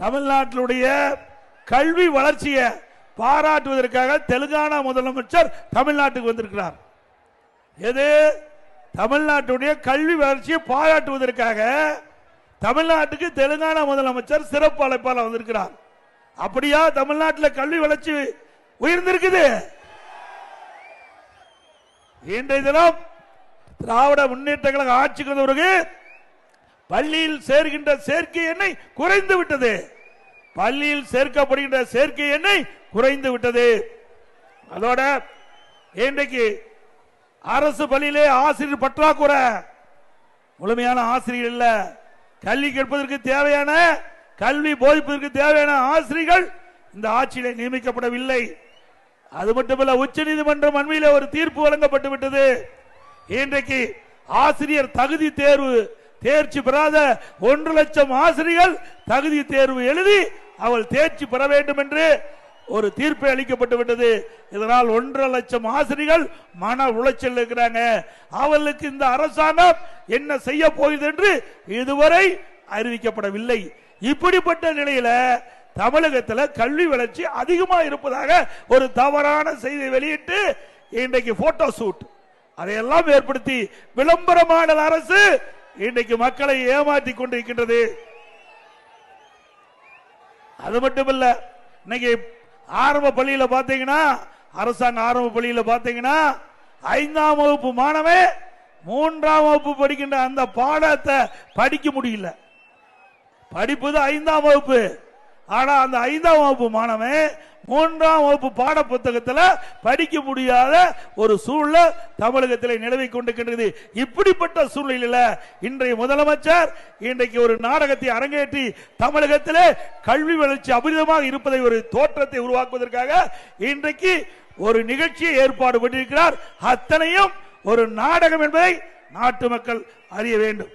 தமிழ்நாட்டினுடைய கல்வி வளர்ச்சியை பாராட்டுவதற்காக தெலுங்கானா முதலமைச்சர் தமிழ்நாட்டுக்கு வந்திருக்கிறார். எது? தமிழ்நாட்டுடைய கல்வி வளர்ச்சியை பாராட்டுவதற்காக தமிழ்நாட்டுக்கு தெலுங்கானா முதலமைச்சர் சிறப்பு அழைப்பாளர் வந்திருக்கிறார். அப்படியா? தமிழ்நாட்டில் கல்வி வளர்ச்சி உயர்ந்திருக்குது. இன்றைய தினம் திராவிட முன்னேற்ற கழக ஆட்சிக்கு வந்த பிறகு பள்ளியில் சேர்கின்ற சேர்க்கை எண்ணெய் குறைந்து விட்டது. பள்ளியில் சேர்க்கப்படுகின்ற சேர்க்கை எண்ணெய் குறைந்து விட்டது. அதோட இன்றைக்கு அரசு பள்ளியிலே ஆசிரியர் பற்றாக்குறை. முழுமையான ஆசிரியர் இல்ல. கல்வி கேட்பதற்கு தேவையான கல்வி போதிப்பதற்கு தேவையான ஆசிரியர்கள் இந்த ஆட்சியில நியமிக்கப்படவில்லை. அது மட்டுமல்ல உச்ச நீதிமன்றம் அண்மையில் ஒரு தீர்ப்பு வழங்கப்பட்டு விட்டது. இன்றைக்கு ஆசிரியர் தகுதி தேர்வு தேர்ச்சி பெறாத ஒன்று லட்சம் ஆசிரியர்கள் தகுதி தேர்வு எழுதி அவள் தேர்ச்சி பெற வேண்டும் என்று ஒரு தீர்ப்பு அளிக்கப்பட்டு விட்டது. இதனால் ஒன்றரை லட்சம் ஆசிரியர்கள் மன உளைச்சல் இருக்கிறாங்க. அவளுக்கு இந்த அரசாங்கம் என்ன செய்ய போகுது என்று இதுவரை அறிவிக்கப்படவில்லை. இப்படிப்பட்ட நிலையில தமிழகத்தில் கல்வி வளர்ச்சி அதிகமாக இருப்பதாக ஒரு தவறான செய்தி வெளியிட்டு இன்றைக்கு போட்டோ ஷூட் அதையெல்லாம் ஏற்படுத்தி விளம்பரமான அரசு இன்றைக்கு மக்களை ஏமாற்றி கொண்டிருக்கின்றது. அது மட்டுமல்ல இன்னைக்கு ஆரம்ப பள்ளியில பாத்தீங்கன்னா அரசாங்க ஆரம்ப பள்ளியில பாத்தீங்கன்னா ஐந்தாம் வகுப்பு மாணவன் மூன்றாம் வகுப்பு படிக்கின்ற அந்த பாடத்தை படிக்க முடியல. படிப்பது ஐந்தாம் வகுப்பு. ஆனா அந்த ஐந்தாம் வகுப்பு மாணவன் மூன்றாம் வகுப்பு பாட புத்தகத்தில் படிக்க முடியாத ஒரு சூழ்நிலை தமிழகத்தில் நிலவி கொண்டிருக்கின்றது. இப்படிப்பட்ட சூழ்நிலையில இன்றைய முதலமைச்சர் இன்றைக்கு ஒரு நாடகத்தை அரங்கேற்றி தமிழகத்திலே கல்வி வளர்ச்சி அபரிதமாக இருப்பதை ஒரு தோற்றத்தை உருவாக்குவதற்காக இன்றைக்கு ஒரு நிகழ்ச்சியை ஏற்பாடு பண்ணியிருக்கிறார். அத்தனையும் ஒரு நாடகம் என்பதை நாட்டு மக்கள் அறிய வேண்டும்.